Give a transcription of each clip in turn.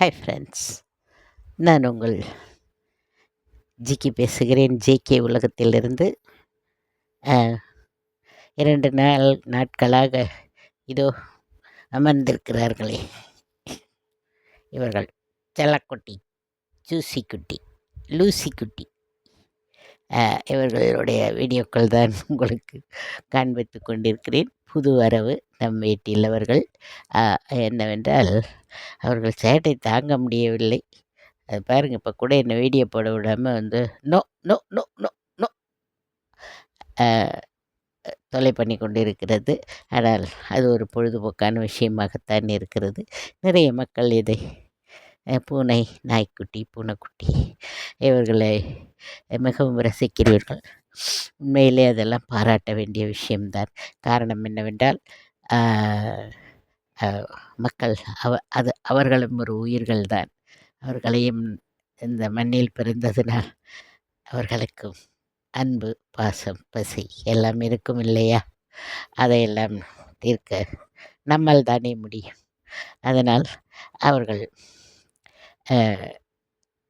Hi friends நான் உங்கள் ஜிக்கி பேசுகிறேன். ஜேகே உலகத்திலிருந்து. இரண்டு நாள் நாட்களாக இதோ அமர்ந்திருக்கிறார்களே. இவர்கள் செல்லக்குட்டி ஜூசி குட்டி லூசி குட்டி இவர்களுடைய வீடியோக்கள் தான் உங்களுக்கு காண்பித்து கொண்டிருக்கிறேன். புது வரவு நம் வீட்டில் அவர்கள். என்னவென்றால் அவர்கள் சேட்டை தாங்க முடியவில்லை. அது பாருங்க இப்போ கூட என்னை வீடியோ போட விடாமல் வந்து no no no no no. தொலை பண்ணி கொண்டிருக்கிறது. ஆனால் அது ஒரு பொழுதுபோக்கான விஷயமாகத்தான் இருக்கிறது. நிறைய மக்கள் இதை பூனை நாய்க்குட்டி பூனைக்குட்டி இவர்களை மிகவும் ரசிக்கிறீர்கள். உண்மையிலே அதெல்லாம் பாராட்ட வேண்டிய விஷயம்தான். காரணம் என்னவென்றால் மக்கள் அவ அது அவர்களும் ஒரு உயிர்கள் தான் அவர்களையும் இந்த மண்ணில் பிறந்ததினால் அவர்களுக்கும் அன்பு பாசம் பசி எல்லாம் இருக்கும் இல்லையா? அதையெல்லாம் தீர்க்க நம்மால் தானே முடியும். அதனால் அவர்கள்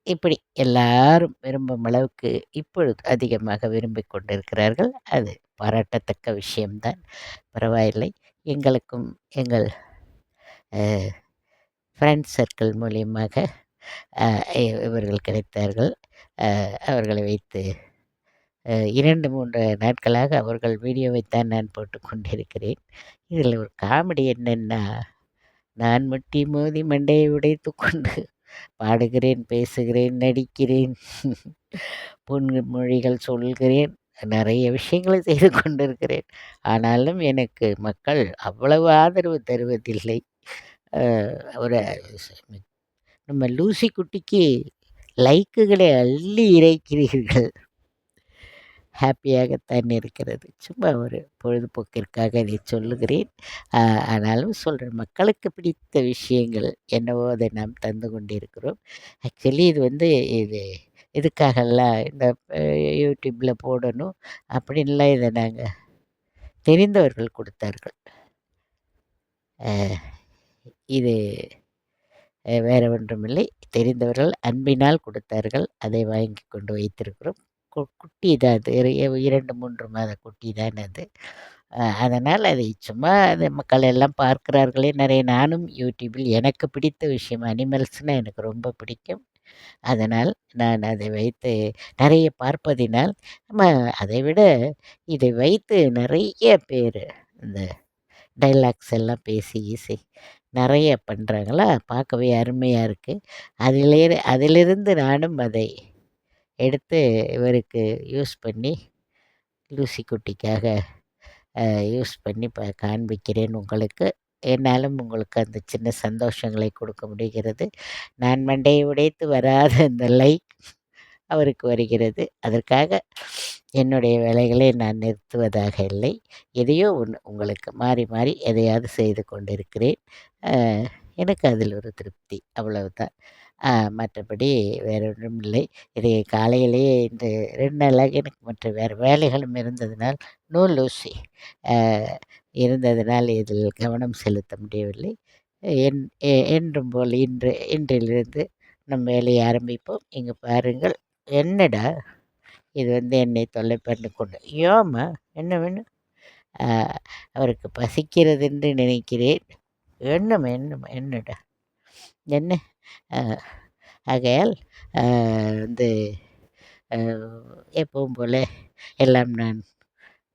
இப்படி எல்லாரும் விரும்பும் அளவுக்கு இப்பொழுது அதிகமாக விரும்பி கொண்டிருக்கிறார்கள். அது பாராட்டத்தக்க விஷயம்தான். பரவாயில்லை. எங்களுக்கும் எங்கள் ஃப்ரெண்ட்ஸ் சர்க்கிள் மூலியமாக இவர்கள் கிடைத்தார்கள். அவர்களை வைத்து இரண்டு மூன்று நாட்களாக அவர்கள் வீடியோவைத்தான் நான் போட்டு கொண்டிருக்கிறேன். இதில் ஒரு காமெடி என்னென்னா நான் முட்டி மோதி மண்டையை உடைத்து கொண்டு பாடுகிறேன் பேசுகிறேன் நடிக்கிறேன் பொன்மொழிகள் சொல்கிறேன் நிறைய விஷயங்களை செய்து கொண்டிருக்கிறேன். ஆனாலும் எனக்கு மக்கள் அவ்வளவு ஆதரவு தருவதில்லை. ஒரு நம்ம லூசி குட்டிக்கு லைக்குகளை அள்ளி இறைக்கிறீர்கள். ஹாப்பியாகத்தான் இருக்கிறது. சும்மா ஒரு பொழுதுபோக்கிற்காக இதை சொல்லுகிறேன். ஆனாலும் சொல்கிறேன் மக்களுக்கு பிடித்த விஷயங்கள் என்னவோ அதை நாம் தந்து கொண்டிருக்கிறோம். ஆக்சுவலி இது வந்து இது இதுக்காகலாம் இந்த யூடியூப்பில் போடணும் அப்படின்லாம் இதை நாங்கள் தெரிந்தவர்கள் கொடுத்தார்கள். இது வேறு ஒன்றுமில்லை. தெரிந்தவர்கள் அன்பினால் கொடுத்தார்கள். அதை வாங்கி கொண்டு வைத்திருக்கிறோம். குட்டி தான் அது. இரண்டு மூன்று மாத குட்டி தான் அது அதனால் அதை சும்மா அது மக்கள் எல்லாம் பார்க்கிறார்களே. நிறைய நானும் யூடியூப்பில் எனக்கு பிடித்த விஷயம் அனிமல்ஸ்னால் எனக்கு ரொம்ப பிடிக்கும். அதனால் நான் அதை வைத்து நிறைய பார்ப்பதினால் நம்ம அதை விட இதை வைத்து நிறைய பேர் இந்த டைலாக்ஸ் எல்லாம் பேசி ஈசி நிறைய பண்ணுறாங்களா பார்க்கவே அருமையாக இருக்குது அதிலே அதிலிருந்து நானும் அதை எடுத்து இவருக்கு யூஸ் பண்ணி லூசி குட்டிக்காக யூஸ் பண்ணி ப காண்பிக்கிறேன் உங்களுக்கு. என்னாலும் உங்களுக்கு அந்த சின்ன சந்தோஷங்களை கொடுக்க முடிகிறது. நான் மண்டையை உடைத்து வராத அந்த லைக் அவருக்கு வருகிறது. அதற்காக என்னுடைய வேலைகளை நான் நிறுத்துவதாக இல்லை. எதையோ ஒன்று உங்களுக்கு மாறி மாறி எதையாவது செய்து கொண்டிருக்கிறேன். எனக்கு அதில் ஒரு திருப்தி. அவ்வளவுதான். மற்றபடி வேறு ஒன்றும் இல்லை. இதை காலையிலேயே இன்று ரெண்டு நாளாக எனக்கு மற்ற வேறு வேலைகளும் இருந்ததினால் நோ லூசி இருந்ததினால் இதில் கவனம் செலுத்த முடியவில்லை. என் என்றும் போல் இன்று இன்றிலிருந்து நம் வேலையை ஆரம்பிப்போம். இங்கே பாருங்கள் என்னடா இது வந்து என்னை தொல்லை பண்ணி கொண்டு ஏம்மா என்ன வேணும்? அவருக்கு பசிக்கிறது என்று நினைக்கிறேன். என்னம்மா என்னம்மா என்னடா? என்ன? ஆகையால் வந்து எப்பவும் போல் எல்லாம் நான்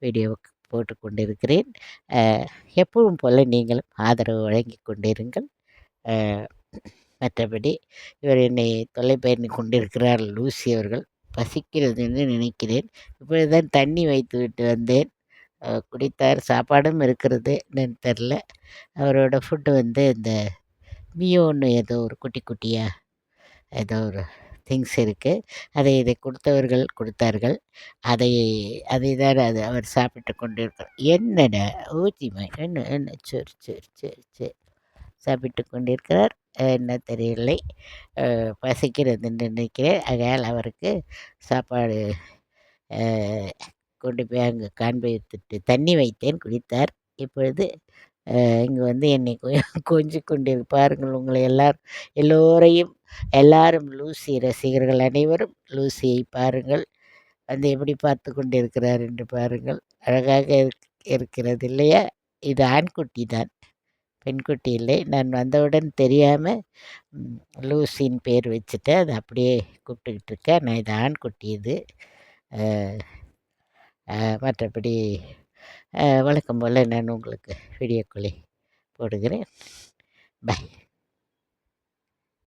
வீடியோவுக்கு போட்டு கொண்டிருக்கிறேன். எப்பவும் போல் நீங்களும் ஆதரவு வழங்கி கொண்டிருங்கள். மற்றபடி இவர் என்னை தொலைபயணி கொண்டிருக்கிறார் லூசி அவர்கள். பசிக்கிறது என்று நினைக்கிறேன். இப்பொழுதுதான் தண்ணி வைத்து விட்டு வந்தேன். குடித்தார் சாப்பாடும் இருக்கிறது என்னன்னு தெரில அவரோட ஃபுட்டு வந்து இந்த மியோன்னு ஏதோ ஒரு குட்டி குட்டியாக ஏதோ ஒரு திங்ஸ் இருக்குது அதை இதை கொடுத்தவர்கள் கொடுத்தார்கள். அதை அதை தான் அது அவர் சாப்பிட்டு கொண்டிருக்கிறார் என்னடா? ஊத்திமா என்ன என்ன? சரி சரி சரி சரி. சாப்பிட்டு கொண்டிருக்கிறார். என்ன தெரியவில்லை பசிக்கிறது நினைக்கிறேன். ஆகையால் அவருக்கு சாப்பாடு கொண்டு போய் அங்கே காண்பித்துட்டு தண்ணி வைத்தேன் குடித்தார். இப்பொழுது இங்கே வந்து என்னை கொஞ்சி கொண்டிருப்பாருங்கள் பாருங்கள் உங்களை எல்லார் எல்லோரையும் எல்லாரும் லூசி ரசிகர்கள் அனைவரும் லூசியை பாருங்கள். வந்து எப்படி பார்த்து கொண்டு இருக்கிறார் என்று பாருங்கள். அழகாக இருக் இருக்கிறது இல்லையா? இது ஆண்குட்டி தான். பெண்குட்டி இல்லை. நான் வந்தவுடன் தெரியாமல் லூசின்னு பேர் வச்சுட்டேன் அது அப்படியே கூப்பிட்டுக்கிட்டு இருக்கேன். நான் இது ஆண்குட்டி இது. மற்றபடி வழக்கம் போல் நான் உங்களுக்கு வீடியோக்களை போடுகிறேன். பை